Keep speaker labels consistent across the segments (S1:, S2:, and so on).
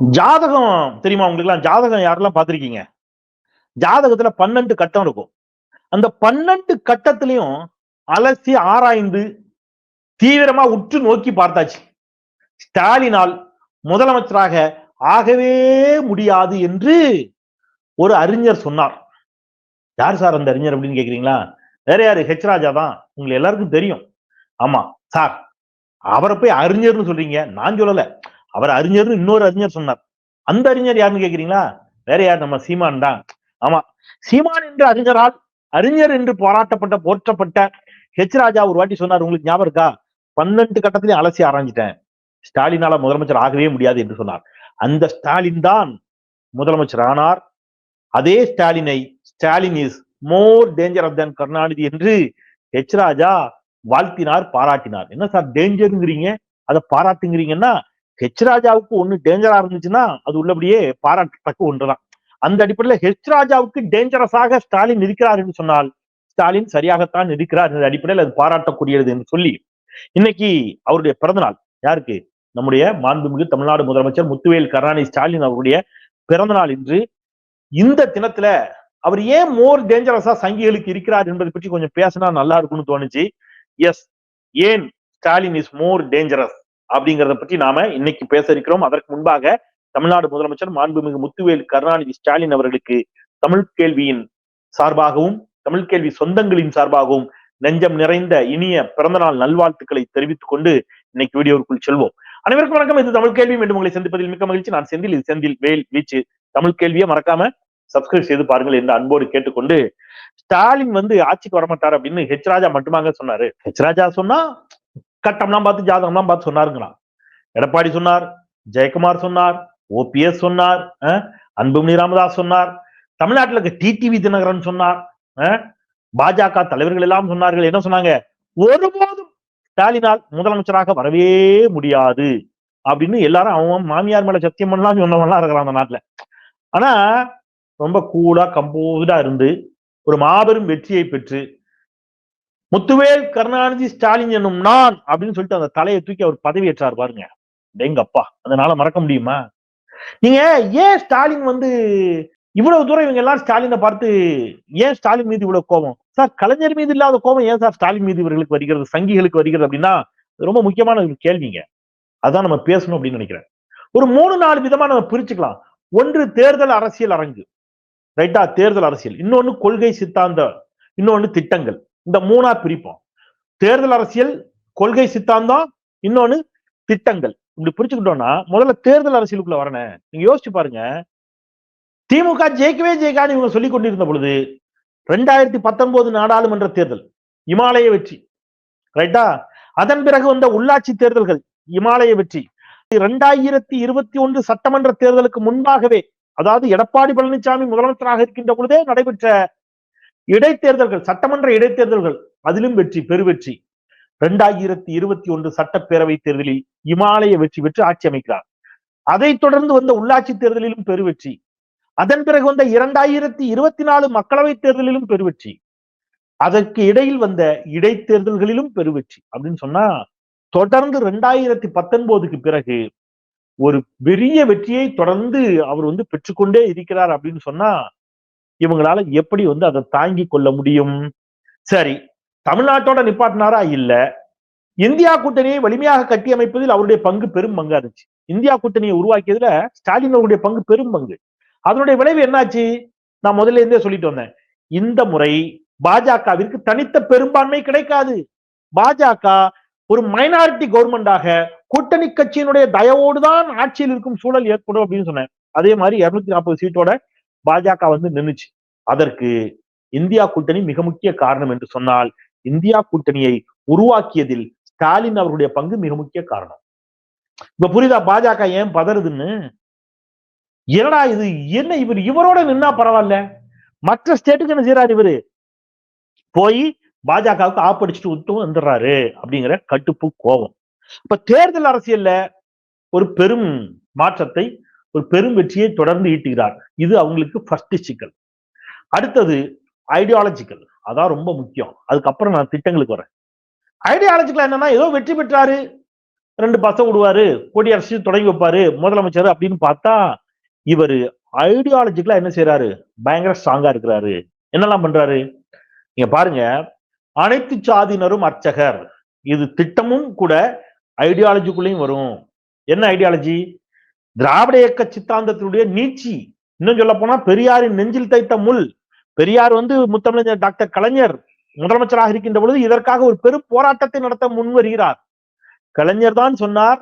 S1: ஜாதகம் தெரியுமா உங்களுக்கு எல்லாம் ஜாதகம் யாரெல்லாம் பார்த்துருக்கீங்க? ஜாதகத்துல பன்னெண்டு கட்டம் இருக்கும். அந்த பன்னெண்டு கட்டத்திலையும் அலசி ஆராய்ந்து தீவிரமா உற்று நோக்கி பார்த்தாச்சு. ஸ்டாலினால் முதலமைச்சராக ஆகவே முடியாது என்று ஒரு அறிஞர் சொன்னார். யார் சார் அந்த அறிஞர் அப்படின்னு கேக்குறீங்களா? வேற யாரு? ஹெச் ராஜா தான். உங்களுக்கு எல்லாருக்கும் தெரியும். ஆமா சார். அவரை போய் அறிஞர்னு சொல்றீங்க. நான் சொல்லலை. அவர் அறிஞர்னு இன்னொரு அறிஞர் சொன்னார். அந்த அறிஞர் யாருன்னு கேக்குறீங்களா? வேற யார்? நம்ம சீமான் தான். ஆமா. சீமான் என்று அறிஞரால் அறிஞர் என்று போராட்டப்பட்ட போற்றப்பட்ட ஹெச் ராஜா ஒரு வாட்டி சொன்னார். உங்களுக்கு ஞாபகம் இருக்கா? பன்னெண்டு கட்டத்திலையும் அலசி ஆராய்ஞ்சிட்டேன். ஸ்டாலினால முதலமைச்சர் ஆகவே முடியாது என்று சொன்னார். அந்த ஸ்டாலின் தான் முதலமைச்சர் ஆனார். அதே ஸ்டாலினை Stalin is more danger than Karunanidhi என்று ஹெச் ராஜா வாழ்த்தினார் பாராட்டினார். என்ன சார் டேஞ்சருங்கிறீங்க அதை பாராட்டுங்கிறீங்கன்னா ஹெச் ராஜாவுக்கு ஒண்ணு டேஞ்சரா இருந்துச்சுன்னா அது உள்ளபடியே பாராட்டத்தக்க ஒன்றுதான். அந்த அடிப்படையில் ஹெச் ராஜாவுக்கு டேஞ்சரஸாக ஸ்டாலின் இருக்கிறார் என்று சொன்னால் ஸ்டாலின் சரியாகத்தான் இருக்கிறார் என்ற அடிப்படையில் அது பாராட்டக்கூடியது என்று சொல்லி இன்னைக்கு அவருடைய பிறந்தநாள் யாருக்கு? நம்முடைய மாண்புமிகு தமிழ்நாடு முதலமைச்சர் முத்துவேல் கருணாநிதி ஸ்டாலின் அவருடைய பிறந்தநாள் இன்று. இந்த தினத்துல அவர் ஏன் மோர் டேஞ்சரஸா சங்கிகளுக்கு இருக்கிறார் என்பதை பற்றி கொஞ்சம் பேசினா நல்லா இருக்கும்னு தோணுச்சு. எஸ் ஏன் ஸ்டாலின் இஸ் மோர் டேஞ்சரஸ் அப்படிங்கறத பற்றி நாம இன்னைக்கு பேச இருக்கிறோம். அதற்கு முன்பாக தமிழ்நாடு முதலமைச்சர் மாண்புமிகு முத்துவேல் கருணாநிதி ஸ்டாலின் அவர்களுக்கு தமிழ் கேள்வியின் சார்பாகவும் தமிழ் கேள்வி சொந்தங்களின் சார்பாகவும் நெஞ்சம் நிறைந்த இனிய பிறந்தநாள் நல்வாழ்த்துக்களை தெரிவித்துக் கொண்டு இன்னைக்கு வீடியோவுக்குள் செல்வோம். அனைவருக்கும் வணக்கம். இது தமிழ் கேள்வி. மீண்டும் உங்களை சந்திப்பதில் மிக்க மகிழ்ச்சி. நான் செந்தில். இது செந்தில் வேல் வீச்சு தமிழ் கேள்வியை மறக்காம சப்ஸ்கிரைப் செய்து பாருங்கள் என்று அன்போடு கேட்டுக்கொண்டு ஸ்டாலின் வந்து ஆட்சிக்கு வரமாட்டார் அப்படின்னு ஹெச் ராஜா மட்டுமாங்க சொன்னாரு. ஹெச் ராஜா சொன்னா கட்டம்லாம் பார்த்து ஜாதகம்லாம் பார்த்து சொன்னாருங்களா எடப்பாடி சொன்னார் ஜெயக்குமார் சொன்னார் ஓபிஎஸ் சொன்னார் அன்புமணி ராமதாஸ் சொன்னார் தமிழ்நாட்டில் இருக்க டிடிவி தினகரன் சொன்னார் பாஜக தலைவர்கள் எல்லாம் சொன்னார்கள். என்ன சொன்னாங்க? ஒருபோதும் ஸ்டாலினால் முதலமைச்சராக வரவே முடியாது அப்படின்னு எல்லாரும் அவன் மாமியார் மேல சத்தியம் பண்ணலாம் சொன்னவன்லாம் இருக்கிறான் அந்த நாட்டுல. ஆனா ரொம்ப கூலா கம்போஸ்டா இருந்து ஒரு மாபெரும் வெற்றியை பெற்று முத்துவேல் கருணாநிதி ஸ்டாலின் என்னும் நான் அப்படின்னு சொல்லிட்டு அந்த தலையை தூக்கி அவர் பதவி ஏற்றார் பாருங்க. டெங்கப்பா. அதனால மறக்க முடியுமா? நீங்க ஏன் ஸ்டாலின் வந்து இவ்வளவு தூரம் இவங்க எல்லாம் ஸ்டாலினை பார்த்து ஏன் ஸ்டாலின் மீது இவ்வளவு கோபம்? சார் கலைஞர் மீது இல்லாத கோபம் ஏன் சார் ஸ்டாலின் மீது இவர்களுக்கு வருகிறது சங்கிகளுக்கு வருகிறது அப்படின்னா ரொம்ப முக்கியமான ஒரு கேள்விங்க. அதான் நம்ம பேசணும் அப்படின்னு நினைக்கிறேன். ஒரு மூணு நாலு விதமா நம்ம பிரிச்சுக்கலாம். ஒன்று தேர்தல் அரசியல் அரங்கு. ரைட்டா? தேர்தல் அரசியல். இன்னொன்னு கொள்கை சித்தாந்த இன்னொன்னு திட்டங்கள். இந்த மூணா பிரிப்போம். தேர்தல் அரசியல் கொள்கை சித்தாந்தம் இன்னொன்னு திட்டங்கள். இப்படி பிரிச்சுக்கிட்டோம்னா முதல்ல தேர்தல் அரசியலுக்குள்ள வரணும் நீங்க யோசிச்சு பாருங்க. திமுக ஜெயிக்கவே ஜெயிக்கான்னு இவங்க சொல்லி கொண்டிருந்த பொழுது ரெண்டாயிரத்தி பத்தொன்பது நாடாளுமன்ற தேர்தல் இமாலய வெற்றி. ரைட்டா அதன் பிறகு வந்த உள்ளாட்சி தேர்தல்கள் இமாலய வெற்றி. இரண்டாயிரத்தி இருபத்தி ஒன்று சட்டமன்ற தேர்தலுக்கு முன்பாகவே அதாவது எடப்பாடி பழனிசாமி முதலமைச்சராக இருக்கின்ற பொழுதே நடைபெற்ற இடைத்தேர்தல்கள் சட்டமன்ற இடைத்தேர்தல்கள் அதிலும் வெற்றி பெருவெற்றி. இரண்டாயிரத்தி இருபத்தி ஒன்று சட்டப்பேரவை தேர்தலில் இமாலய வெற்றி பெற்று ஆட்சி அமைக்கிறார். அதைத் தொடர்ந்து வந்த உள்ளாட்சி தேர்தலிலும் பெருவெற்றி. அதன் பிறகு வந்த இரண்டாயிரத்தி இருபத்தி நாலு மக்களவை தேர்தலிலும் பெருவெற்றி. அதற்கு இடையில் வந்த இடைத்தேர்தல்களிலும் பெருவெற்றி. அப்படின்னு சொன்னா தொடர்ந்து ரெண்டாயிரத்தி பத்தொன்பதுக்கு பிறகு ஒரு பெரிய வெற்றியை தொடர்ந்து அவர் வந்து பெற்றுக்கொண்டே இருக்கிறார் அப்படின்னு சொன்னா இவங்களால எப்படி வந்து அதை தாங்கி கொள்ள முடியும்? சரி தமிழ்நாட்டோட நிப்பாட்டினாரா? இல்ல. இந்தியா கூட்டணியை வலிமையாக கட்டி அமைப்பதில் அவருடைய பங்கு பெரும் பங்கா இருந்துச்சு. இந்தியா கூட்டணியை உருவாக்கியதுல ஸ்டாலின் அவருடைய பங்கு பெரும் பங்கு. அதனுடைய விளைவு என்னாச்சு? நான் முதல்ல இருந்தே சொல்லிட்டு வந்தேன். இந்த முறை பாஜகவிற்கு தனித்த பெரும்பான்மை கிடைக்காது. பாஜக ஒரு மைனாரிட்டி கவர்மெண்டாக கூட்டணி கட்சியினுடைய தயவோடு தான் ஆட்சியில் இருக்கும் சூழல் ஏற்படும் அப்படின்னு சொன்னேன். அதே மாதிரி இருநூத்தி நாற்பது சீட்டோட பாஜக வந்து நின்றுச்சு அதற்கு இந்தியா கூட்டணி மிக முக்கிய காரணம் என்று சொன்னால் இந்தியா கூட்டணியை உருவாக்கியதில் ஸ்டாலின் அவருடைய பங்கு மிக முக்கிய காரணம். இப்ப புரியுதா பாஜக ஏன் பதறுதுன்னு? என்னடா இது என்ன இவர் இவரோட நின்னா பரவாயில்ல. மற்ற ஸ்டேட்டுக்கு என்ன செய்யறாரு இவரு? போய் பாஜகவுக்கு ஆப்படிச்சுட்டு விட்டு வந்துடுறாரு அப்படிங்கிற கட்டுப்பு கோபம். இப்ப தேர்தல் அரசியல்ல ஒரு பெரும் மாற்றத்தை ஒரு பெரும் வெற்றியை தொடர்ந்து ஈட்டுகிறார். இது அவங்களுக்கு ஃபர்ஸ்ட் சிக்கல் அடுத்தது ஐடியாலஜிக்கல் அதான் ரொம்ப முக்கியம். அதுக்கப்புறம் நான் திட்டங்களுக்கு வரேன். ஐடியாலஜிக்கல் என்னன்னா ஏதோ வெற்றி பெற்றாரு ரெண்டு பச விடுவாரு கொடி அரசு தொடங்கி வைப்பாரு முதலமைச்சர் அப்படின்னு பார்த்தா இவர் ஐடியாலஜிக்கலா என்ன செய்யறாரு பயங்கர ஸ்ட்ராங்கா இருக்கிறாரு. என்னெல்லாம் பண்றாரு? நீங்க பாருங்க. அனைத்து சாதியினரும் அர்ச்சகர். இது திட்டமும் கூட ஐடியாலஜிக்குள்ளேயும் வரும். என்ன ஐடியாலஜி திராவிட இயக்க சித்தாந்தத்தினுடைய நீச்சி இன்னும் சொல்ல போனா பெரியாரின் நெஞ்சில் தைத்த முள். பெரியார் வந்து முத்தமிழர் டாக்டர் கலைஞர் முதலமைச்சராக இருக்கின்ற பொழுது இதற்காக ஒரு பெரும் போராட்டத்தை நடத்த முன் வருகிறார் கலைஞர் தான் சொன்னார்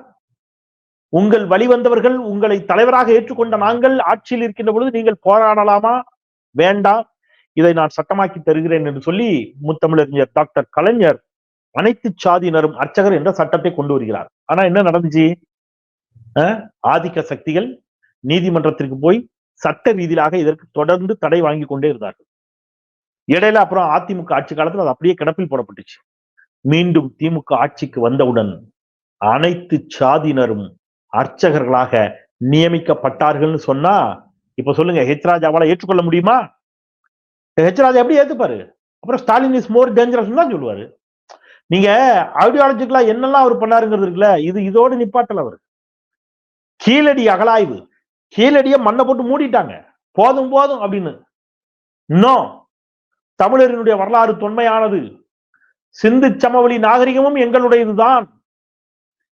S1: உங்கள் வழிவந்தவர்கள் உங்களை தலைவராக ஏற்றுக்கொண்ட நாங்கள் ஆட்சியில் இருக்கின்ற பொழுது நீங்கள் போராடலாமா? வேண்டாம். இதை நான் சட்டமாக்கி தருகிறேன் என்று சொல்லி முத்தமிழறிஞர் டாக்டர் கலைஞர் அனைத்து சாதியினரும் அர்ச்சகர் என்ற சட்டத்தை கொண்டு வருகிறார். ஆனா என்ன நடந்துச்சு? ஆதிக்க சக்திகள் நீதிமன்றத்திற்கு போய் சட்ட ரீதியிலாக இதற்கு தொடர்ந்து தடை வாங்கி கொண்டே இருந்தார்கள். இடையில அப்புறம் அதிமுக ஆட்சி காலத்துல அது அப்படியே கிடப்பில் போடப்பட்டுச்சு. மீண்டும் திமுக ஆட்சிக்கு வந்தவுடன் அனைத்து சாதியினரும் அர்ச்சகர்களாக நியமிக்கப்பட்டார்கள்னு சொன்னா இப்ப சொல்லுங்க ஹெச் ராஜாவால ஏற்றுக்கொள்ள முடியுமா? ஹெச் ராஜா எப்படி ஏத்துப்பாரு? அப்புறம் ஸ்டாலின் இஸ் மோர் டேஞ்சரஸ் தான் சொல்லுவாரு. நீங்க ஐடியாலஜிக்கலா என்னெல்லாம் அவர் பண்ணாருங்கிறது இருக்குல்ல இது இதோடு நிப்பாட்டல அவர். கீழடி அகலாய்வு. கீழடிய மண்ணை போட்டு மூடிட்டாங்க. போதும் போதும் அப்படின்னு. இன்னும் தமிழரினுடைய வரலாறு தொன்மையானது. சிந்து சமவெளி நாகரிகமும் எங்களுடையதுதான்.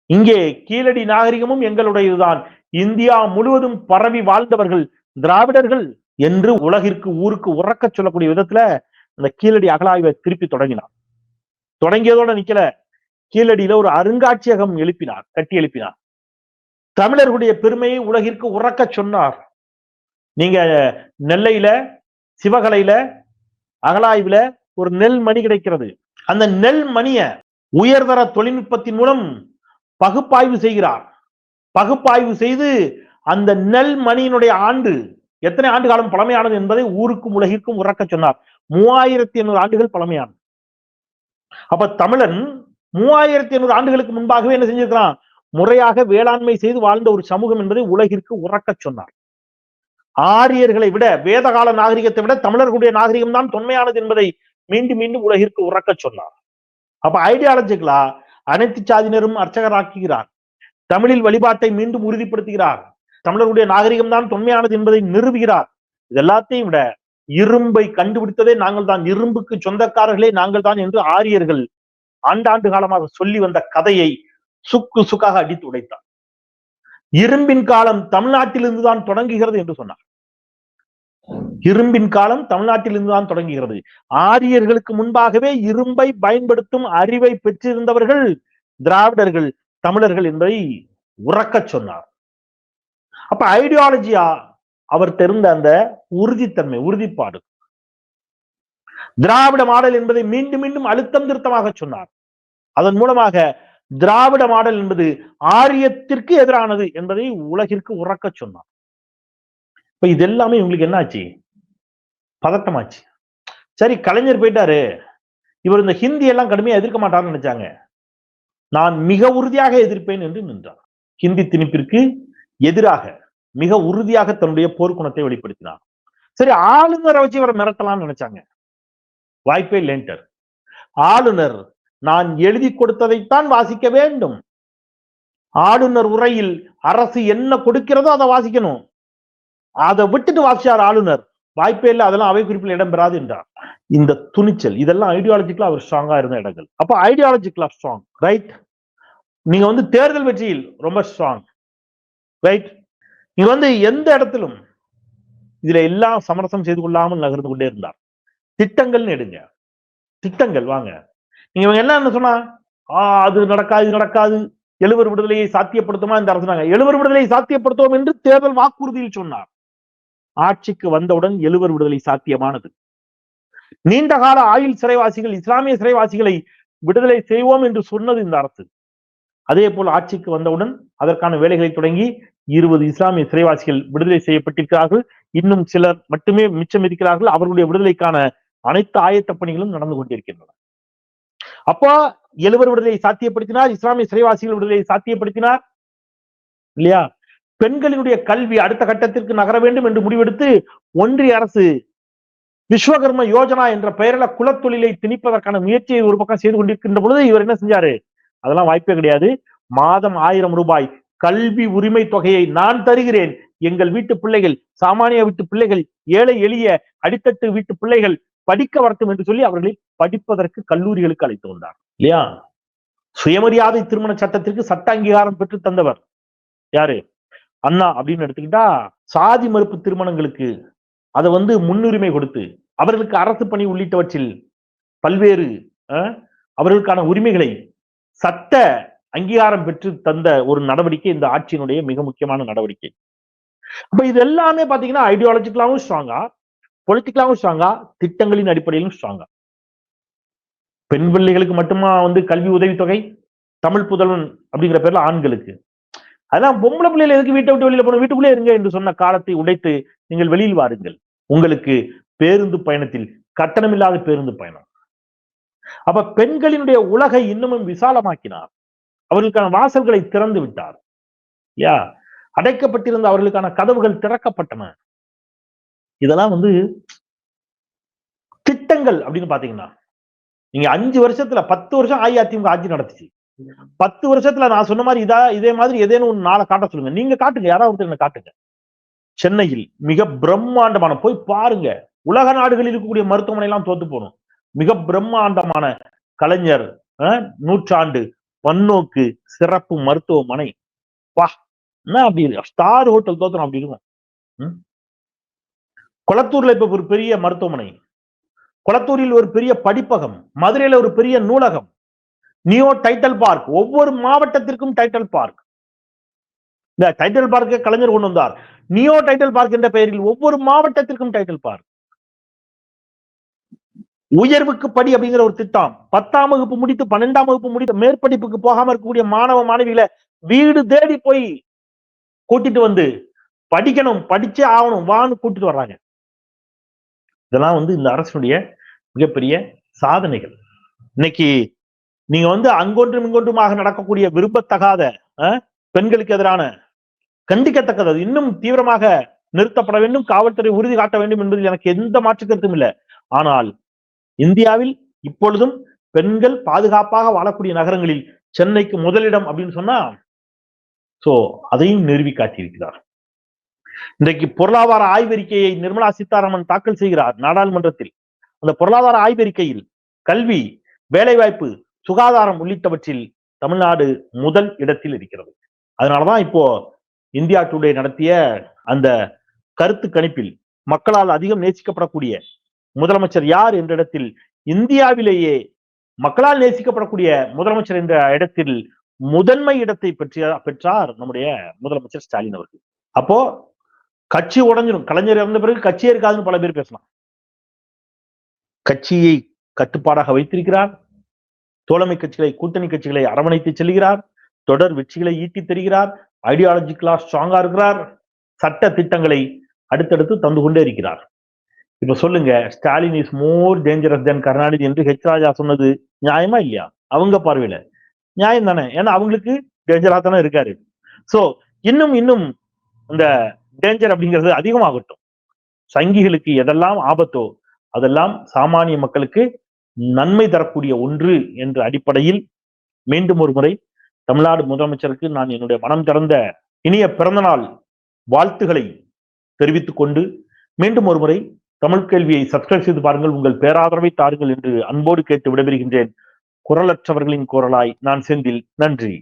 S1: இங்கே கீழடி நாகரிகமும் எங்களுடையதுதான். இந்தியா முழுவதும் பரவி வாழ்ந்தவர்கள் திராவிடர்கள் என்று உலகிற்கு ஊருக்கு உறக்க சொல்லக்கூடிய விதத்துல அந்த கீழடி அகலாய்வை திருப்பி தொடங்கினார். தொடங்கியதோட நிக்கல. கீழடியில ஒரு அருங்காட்சியகம் எழுப்பினார் கட்டி எழுப்பினார். தமிழர்களுடைய பெருமையை உலகிற்கு உறக்க சொன்னார். நீங்க நெல்லையில சிவகலையில அகலாய்வுல ஒரு நெல் மணி கிடைக்கிறது. அந்த நெல் மணிய உயர்தர தொழில்நுட்பத்தின் மூலம் பகுப்பாய்வு செய்கிறார். பகுப்பாய்வு செய்து அந்த நெல் மணியினுடைய ஆண்டு எத்தனை ஆண்டு காலம் பழமையானது என்பதை ஊருக்கும் உலகிற்கும் உறக்க சொன்னார். மூவாயிரத்தி எண்ணூறு ஆண்டுகள் பழமையானது. அப்ப தமிழன் மூவாயிரத்தி எண்ணூறு ஆண்டுகளுக்கு முன்பாகவே என்ன செஞ்சிருக்கிறான்? முறையாக வேளாண்மை செய்து வாழ்ந்த ஒரு சமூகம் என்பதை உலகிற்கு உறக்க சொன்னார். ஆரியர்களை விட வேதகால நாகரிகத்தை விட தமிழர்களுடைய நாகரிகம் தான் தொன்மையானது என்பதை மீண்டும் மீண்டும் உலகிற்கு உறக்க சொன்னார். அப்ப ஐடியாலஜிகளா அனைத்து சாதியினரும் அர்ச்சகராக்குகிறார். தமிழில் வழிபாட்டை மீண்டும் உறுதிப்படுத்துகிறார். தமிழருடைய நாகரிகம் தான் தொன்மையானது என்பதை நிறுவுகிறார். இது எல்லாத்தையும் விட இரும்பை கண்டுபிடித்ததே நாங்கள் தான். இரும்புக்கு சொந்தக்காரர்களே நாங்கள் தான் என்று ஆரியர்கள் ஆண்டாண்டு காலமாக சொல்லி வந்த கதையை சுக்கு சுக்காக அடித்து உடைத்தார் இரும்பின் காலம் தமிழ்நாட்டிலிருந்து தான் தொடங்குகிறது என்று சொன்னார். இரும்பின் காலம் தமிழ்நாட்டிலிருந்து தான் தொடங்குகிறது. ஆரியர்களுக்கு முன்பாகவே இரும்பை பயன்படுத்தும் அறிவை பெற்றிருந்தவர்கள் திராவிடர்கள் தமிழர்கள் என்பதை உறக்கச் சொன்னார். அப்ப ஐடியாலஜியா அவர் தெரிந்த அந்த உறுதித்தன்மை உறுதிப்பாடு. திராவிட மாடல் என்பதை மீண்டும் மீண்டும் அழுத்தம் திருத்தமாக சொன்னார். அதன் மூலமாக திராவிட மாடல் என்பது ஆரியத்திற்கு எதிரானது என்பதை உலகிற்கு உறக்க சொன்னார் இப்ப இது எல்லாமே உங்களுக்கு என்னாச்சு? பதட்டமாச்சு. சரி கலைஞர் போயிட்டாரு. இவர் இந்த ஹிந்தி எல்லாம் கடுமையா எதிர்க்க மாட்டார்னு நினைச்சாங்க. நான் மிக உறுதியாக எதிர்ப்பேன் என்று நின்றார். ஹிந்தி திணிப்பிற்கு எதிராக மிக உறுதியாக தன்னுடைய போர்க்குணத்தை வெளிப்படுத்தினார். சரி ஆளுநரை வச்சு இவரை மிரட்டலாம்னு நினைச்சாங்க. வாய்ப்பே இல்லைன்ட்டார். ஆளுநர் நான் எழுதி கொடுத்ததைத்தான் வாசிக்க வேண்டும். ஆளுநர் உரையில் அரசு என்ன கொடுக்கிறதோ அதை வாசிக்கணும். அதை விட்டுட்டு வாசிச்சார் ஆளுநர். வாய்ப்பே இல்லை அதெல்லாம் அவை குறிப்பில் இடம்பெறாது என்றார். இந்த துணிச்சல் இதெல்லாம் ஐடியாலஜிக்கலா அவர் ஸ்ட்ராங்கா இருந்த இடங்கள். அப்ப ஐடியாலஜிக்கலா ஸ்ட்ராங் ரைட் நீங்க வந்து தேர்தல் வெற்றியில் ரொம்ப ஸ்ட்ராங் ரைட் நீங்க வந்து எந்த இடத்திலும் இதுல எல்லாம் சமரசம் செய்து கொள்ளாமல் நகர்ந்து கொண்டே இருந்தார். திட்டங்கள்னு எடுங்க. திட்டங்கள் வாங்க. இவங்க என்ன சொன்னா? ஆஹ் அது நடக்காது நடக்காது. எழுவர் விடுதலையை சாத்தியப்படுத்துமா? இந்த அரசாங்க எழுவர் விடுதலையை சாத்தியப்படுத்துவோம் என்று தேர்தல் வாக்குறுதியில் சொன்னார். ஆட்சிக்கு வந்தவுடன் எழுவர் விடுதலை சாத்தியமானது. நீண்ட கால ஆயுள் சிறைவாசிகள் இஸ்லாமிய சிறைவாசிகளை விடுதலை செய்வோம் என்று சொன்னது இந்த அரசு. அதே போல் ஆட்சிக்கு வந்தவுடன் அதற்கான வேலைகளை தொடங்கி இருபது இஸ்லாமிய சிறைவாசிகள் விடுதலை செய்யப்பட்டிருக்கிறார்கள். இன்னும் சிலர் மட்டுமே மிச்சம் இருக்கிறார்கள் அவர்களுடைய விடுதலைக்கான அனைத்து ஆயத்த பணிகளும் நடந்து கொண்டிருக்கின்றன. அப்போ எழுவர் விடுதலையை சாத்தியப்படுத்தினார் இஸ்லாமிய சிறைவாசிகள் விடுதலையை சாத்தியப்படுத்தினார். இல்லையா? பெண்களினுடைய கல்வி அடுத்த கட்டத்திற்கு நகர வேண்டும் என்று முடிவெடுத்து ஒன்றிய அரசு விஸ்வகர்ம யோஜனா என்ற பெயரில குலத்தொழிலை திணிப்பதற்கான முயற்சியை ஒரு பக்கம் செய்து கொண்டிருக்கின்ற பொழுது இவர் என்ன செஞ்சாரு? அதெல்லாம் வாய்ப்பே கிடையாது. மாதம் ஆயிரம் ரூபாய் கல்வி உரிமை தொகையை நான் தருகிறேன். எங்கள் வீட்டு பிள்ளைகள் சாமானிய வீட்டு பிள்ளைகள் ஏழை எளிய அடித்தட்டு வீட்டு பிள்ளைகள் படிக்க வரட்டும் என்று சொல்லி அவர்களை படிப்பதற்கு கல்லூரிகளுக்கு அழைத்து வந்தார். இல்லையா? சுயமரியாதை திருமண சட்டத்திற்கு சட்ட அங்கீகாரம் பெற்று தந்தவர். யாரு? அண்ணா அப்படின்னு எடுத்துக்கிட்டா சாதி மறுப்பு திருமணங்களுக்கு அதை வந்து முன்னுரிமை கொடுத்து அவர்களுக்கு அரசு பணி உள்ளிட்டவற்றில் பல்வேறு அவர்களுக்கான உரிமைகளை சட்ட அங்கீகாரம் பெற்று தந்த ஒரு நடவடிக்கை இந்த ஆட்சியினுடைய மிக முக்கியமான நடவடிக்கை. அப்ப இது எல்லாமே பாத்தீங்கன்னா ஐடியாலஜிக்கலாவும் ஸ்ட்ராங்கா பொலிட்டிக்கலாகவும் ஸ்ட்ராங்கா திட்டங்களின் அடிப்படையிலும் ஸ்ட்ராங்கா பெண் பிள்ளைகளுக்கு மட்டுமா வந்து கல்வி உதவித்தொகை? தமிழ் புதல்வன் அப்படிங்கிற பேர்ல ஆண்களுக்கு. அதான் பொம்பளை பிள்ளைகள் எதுக்கு வீட்டை விட்டு வெளியில போன வீட்டுக்குள்ளே இருங்க என்று சொன்ன காலத்தை உடைத்து நீங்கள் வெளியில் வாருங்கள். உங்களுக்கு பேருந்து பயணத்தில் கட்டணமில்லாத பேருந்து பயணம். அப்ப பெண்களினுடைய உலகை இன்னமும் விசாலமாக்கினார். அவர்களுக்கான வாசல்களை திறந்து விட்டார். யா அடைக்கப்பட்டிருந்த அவர்களுக்கான கதவுகள் திறக்கப்பட்டன. இதெல்லாம் வந்து திட்டங்கள் அப்படின்னு பாத்தீங்கன்னா நீங்க அஞ்சு வருஷத்துல பத்து வருஷம் அஇஅதிமுக ஆட்சி நடத்துச்சு. பத்து வருஷத்துல நான் சொன்ன மாதிரி இதா இதே மாதிரி ஏதேனும் ஒன்று நாளை காட்ட சொல்லுங்க. நீங்க காட்டுங்க யாராவது ஒருத்தர் என்ன காட்டுங்க. சென்னையில் மிக பிரம்மாண்டமான போய் பாருங்க. உலக நாடுகளில் இருக்கக்கூடிய மருத்துவமனை எல்லாம் தோத்து போகணும் மிக பிரம்மாண்டமான கலைஞர் நூற்றாண்டு பன்னோக்கு சிறப்பு மருத்துவமனை. வா என்ன அப்படி ஸ்டார் ஹோட்டல் தோத்தனம் அப்படி இருக்கும். கொளத்தூர்ல இப்ப ஒரு பெரிய மருத்துவமனை. கொளத்தூரில் ஒரு பெரிய படிப்பகம். மதுரையில ஒரு பெரிய நூலகம். Neo Tidel Park. ஒவ்வொரு மாவட்டத்திற்கும் டைட்டல் பார்க். இந்த டைட்டல் பார்க்க கலைஞர் கொண்டு வந்தார். நியோ டைட்டல் பார்க் என்ற பெயரில் ஒவ்வொரு மாவட்டத்திற்கும் டைட்டல் பார்க். உயர்வுக்கு படி அப்படிங்கிற ஒரு திட்டம். பத்தாம் வகுப்பு முடித்து பன்னெண்டாம் வகுப்பு முடித்து மேற்படிப்புக்கு போகாம இருக்கக்கூடிய மாணவ மாணவிகளை வீடு தேடி போய் கூட்டிட்டு வந்து படிக்கணும் படிச்சே ஆகணும் வான்னு கூட்டிட்டு வர்றாங்க. இதெல்லாம் வந்து இந்த அரசினுடைய மிகப்பெரிய சாதனைகள். இன்னைக்கு நீங்க வந்து அங்கொன்றும் இங்கொன்றுமாக நடக்கக்கூடிய விரும்பத்தகாத அஹ், பெண்களுக்கு எதிரான கண்டிக்கத்தக்கது அது இன்னும் தீவிரமாக நிறுத்தப்பட வேண்டும் காவல்துறை உறுதி காட்ட வேண்டும் என்பதில் எனக்கு எந்த மாற்று கருத்தும் இல்லை. ஆனால் இந்தியாவில் இப்பொழுதும் பெண்கள் பாதுகாப்பாக வாழக்கூடிய நகரங்களில் சென்னைக்கு முதலிடம் அப்படின்னு சொன்னா சோ அதையும் நிறுவி காட்டியிருக்கிறார். இன்றைக்கு பொருளாதார ஆய்வறிக்கையை நிர்மலா சீதாராமன் தாக்கல் செய்கிறார் நாடாளுமன்றத்தில். அந்த பொருளாதார ஆய்வறிக்கையில் கல்வி வேலைவாய்ப்பு சுகாதாரம் உள்ளிட்டவற்றில் தமிழ்நாடு முதல் இடத்தில் இருக்கிறது. அதனாலதான் இப்போ இந்தியா டுடே நடத்திய அந்த கருத்து கணிப்பில் மக்களால் அதிகம் நேசிக்கப்படக்கூடிய முதலமைச்சர் யார் என்ற இடத்தில் இந்தியாவிலேயே மக்களால் நேசிக்கப்படக்கூடிய முதலமைச்சர் என்ற இடத்தில் முதன்மை இடத்தை பெற்ற பெற்றார் நம்முடைய முதலமைச்சர் ஸ்டாலின் அவர்கள். அப்போ கட்சி உடஞ்சிடும் கலைஞர் இறந்த பிறகு கட்சியே இருக்காதுன்னு பல பேர் பேசலாம். கட்சியை கட்டுப்பாடாக வைத்திருக்கிறார். தோழமை கட்சிகளை கூட்டணி கட்சிகளை அரவணைத்து செல்கிறார். தொடர் வெற்றிகளை ஈட்டி தருகிறார். ஐடியாலஜிக்கலா ஸ்ட்ராங்கா இருக்கிறார். சட்ட திட்டங்களை அடுத்தடுத்து தந்து கொண்டே இருக்கிறார். இப்ப சொல்லுங்க Stalin is more dangerous than Karunanidhi என்று ஹெச் ராஜா சொன்னது நியாயமா இல்லையா? அவங்க பார்வையில. நியாயம் தானே? ஏன்னா அவங்களுக்கு டேஞ்சரா தானே இருக்காரு. சோ இன்னும் இன்னும் இந்த டேஞ்சர் அப்படிங்கிறது அதிகமாகட்டும். சங்கிகளுக்கு எதெல்லாம் ஆபத்தோ அதெல்லாம் சாமானிய மக்களுக்கு நன்மை தரக்கூடிய ஒன்று என்ற அடிப்படையில் மீண்டும் ஒரு முறை தமிழ்நாடு முதலமைச்சருக்கு நான் என்னுடைய மனம் திறந்த இனிய பிறந்தநாள் வாழ்த்துகளை தெரிவித்துக் கொண்டு மீண்டும் ஒரு முறை தமிழ் கேள்வியை சப்ஸ்கிரைப் செய்து பாருங்கள். உங்கள் பேராதரவை தாருங்கள் என்று அன்போடு கேட்டு விடைபெறுகின்றேன். குரலற்றவர்களின் குரலாய் நான் செந்தில். நன்றி.